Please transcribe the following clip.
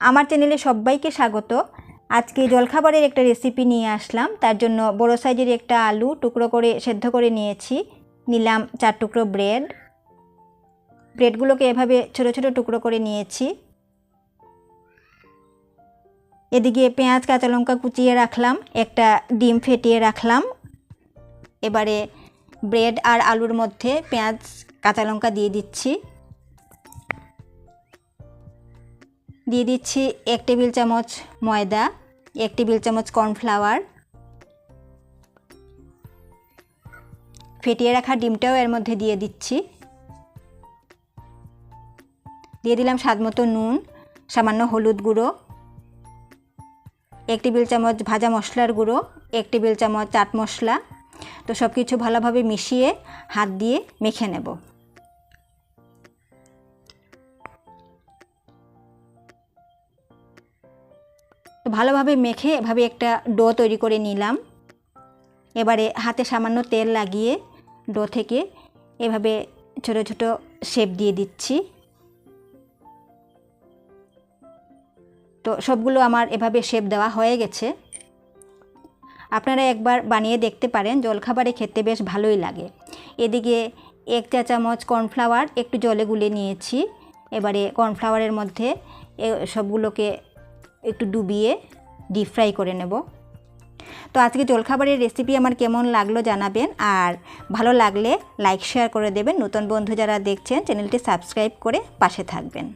আমার চ্যানেলে সবাইকে স্বাগত। আজকে জলখাবারের একটা রেসিপি নিয়ে আসলাম। তার জন্য বড় সাইজের একটা আলু টুকরো করে সেদ্ধ করে নিয়েছি। নিলাম চার টুকরো ব্রেড ব্রেডগুলোকে এভাবে ছোট ছোট টুকরো করে নিয়েছি। এদিকে পেঁয়াজ, কাঁচা লঙ্কা কুচিয়ে রাখলাম। একটা ডিম ফেটিয়ে রাখলাম। এবারে ব্রেড আর আলুর মধ্যে পেঁয়াজ, কাঁচা লঙ্কা দিয়ে দিচ্ছি। দিয়ে দিচ্ছি এক টেবিল চামচ ময়দা, এক টেবিল চামচ কর্নফ্লাওয়ার। ফেটিয়ে রাখা ডিমটাও এর মধ্যে দিয়ে দিচ্ছি। দিয়ে দিলাম স্বাদ মতো নুন, সামান্য হলুদ গুঁড়ো। এক টেবিল চামচ ভাজা মশলার গুঁড়ো, এক টেবিল চামচ চাট মশলা। তো সব কিছু ভালোভাবে মিশিয়ে হাত দিয়ে মেখে নেব। ভালোভাবে মেখে এভাবে একটা ডো তৈরি করে নিলাম। এবারে হাতে সামান্য তেল লাগিয়ে ডো থেকে এভাবে ছোট ছোট শেপ দিয়ে দিচ্ছি। তো সবগুলো আমার এভাবে শেপ দেওয়া হয়ে গেছে। আপনারা একবার বানিয়ে দেখতে পারেন, জলখাবারে খেতে বেশ ভালোই লাগে। এদিকে এক চা চামচ কর্নফ্লাওয়ার একটু জলে গুলে নিয়েছি। এবারে কর্নফ্লাওয়ারের মধ্যে সবগুলোকে একটু ডুবিয়ে ডিপ ফ্রাই করে নেব। তো আজকে জলখাবারের রেসিপি আমার কেমন লাগল জানাবেন আর ভালো লাগলে লাইক শেয়ার করে দেবেন। নতুন বন্ধু যারা দেখছেন চ্যানেলটি সাবস্ক্রাইব করে পাশে থাকবেন।